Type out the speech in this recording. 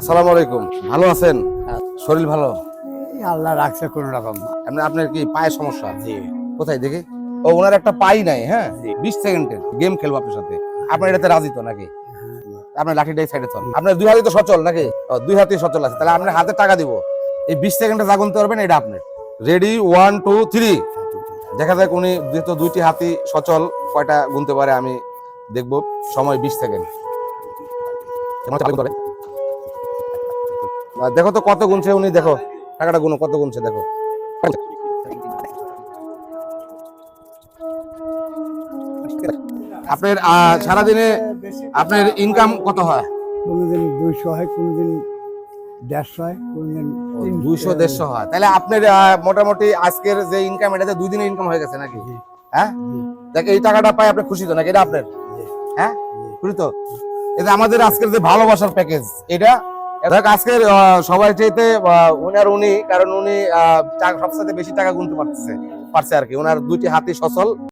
আসসালামু আলাইকুম। ভালো আছেন? শরীর ভালো? আল্লাহ রাখছে কোন রকম। আপনার আপনার কি পায়ের সমস্যা? জি। কোথায় দেখি? ও ওনার একটা পাই নাই হ্যাঁ? বিশ সেকেন্ডের গেম খেলব আপনার সাথে। আপনার এটাতে রাজি তো নাকি? আপনার লাঠিটাই সাইডে চল। আপনার দুই হাতে তো সচল নাকি? দুই হাতে সচল আছে। তাহলে আপনার হাতে টাকা দিব। এই বিশ সেকেন্ডে যা গুনতে পারবেন এটা আপনার। রেডি ওয়ান টু থ্রি দেখা যাক উনি যেহেতু দুইটি হাতি সচল কয়টা গুনতে পারে আমি দেখব। সময় বিশ সেকেন্ড। দেখো তো কত গুনছে উনি দেখো টাকাটা গুনো কত গুনছে দেখো। আপনার সারাদিনে আপনার ইনকাম কত হয়? কোনোদিন দুইশো হয় কোনোদিন দেড়শো হয় কোনোদিন। দুইশো দেড়শো হয়। তাহলে আপনার মোটামুটি আজকের যে ইনকাম এটাতে দুই দিনের ইনকাম হয়ে গেছে নাকি? হ্যাঁ? দেখ এই টাকাটা পাই আপনি খুশি তো নাকি? এটা আপনার? হ্যাঁ? খুশি তো? এটা আমাদের আজকের যে ভালোবাসার প্যাকেজ এটা দেখ আজকের সবাই চাইতে আহ, উনি কারণ উনি সবচেয়ে বেশি টাকা গুনতে পারতেছে পারছে আর কি। ওনার দুইটি হাতি সচল।